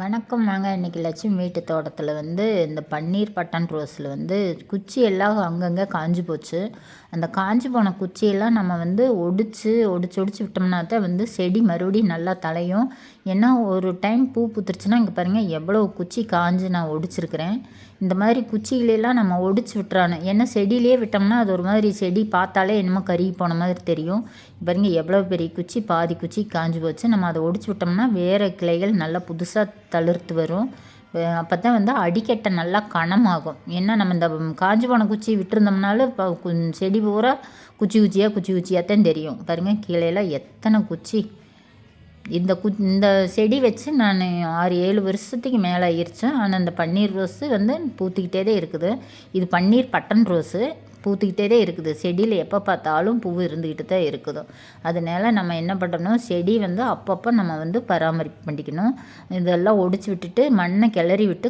வணக்கம் வாங்க. இன்றைக்கி லட்சுமி வீட்டு தோட்டத்தில் வந்து இந்த பன்னீர் பட்டன் ரோஸில் வந்து குச்சி எல்லாம் அங்கங்கே காஞ்சு போச்சு. அந்த காஞ்சி போன குச்சியெல்லாம் நம்ம வந்து ஒடிச்சு ஒடிச்சு ஒடிச்சு விட்டோம்னா தான் வந்து செடி மறுபடியும் நல்லா தலையும். ஏன்னா ஒரு டைம் பூ பூத்துருச்சுன்னா இங்கே பாருங்கள் எவ்வளோ குச்சி காஞ்சு நான் ஒடிச்சிருக்கிறேன். இந்த மாதிரி குச்சிகளெல்லாம் நம்ம ஒடிச்சு விட்டுறானு ஏன்னா செடியிலே விட்டோம்னா அது ஒரு மாதிரி செடி பார்த்தாலே என்னமோ கருகி போன மாதிரி தெரியும். பாருங்கள் எவ்வளோ பெரிய குச்சி பாதி குச்சி காஞ்சு போச்சு. நம்ம அதை ஒடிச்சு விட்டோம்னா வேறு கிளைகள் நல்லா புதுசாக தளிர்த்து வரும். அப்போ தான் வந்து அடிக்கட்டை நல்லா கனமாகும். ஏன்னா நம்ம இந்த காஞ்சி போன குச்சி விட்டுருந்தோம்னாலும் இப்போ செடி பூரா குச்சி குச்சியாக குச்சி குச்சியாக தான் தெரியும். பாருங்கள் கீழேலாம் எத்தனை குச்சி. இந்த கு இந்த செடி வச்சு நான் ஆறு ஏழு வருஷத்துக்கு மேலே ஆயிடுச்சேன் ஆனால் இந்த பன்னீர் ரோஸு வந்து பூத்துக்கிட்டே தான் இருக்குது. இது பன்னீர் பட்டன் ரோஸு. பூத்துக்கிட்டே தான் இருக்குது. செடியில் எப்போ பார்த்தாலும் பூ இருந்துக்கிட்டு தான் இருக்குதோ. அதனால் நம்ம என்ன பண்ணணும்? செடி வந்து அப்பப்போ நம்ம வந்து பராமரிப்பு பண்ணிக்கணும். இதெல்லாம் ஒடிச்சு விட்டுட்டு மண்ணை கிளறி விட்டு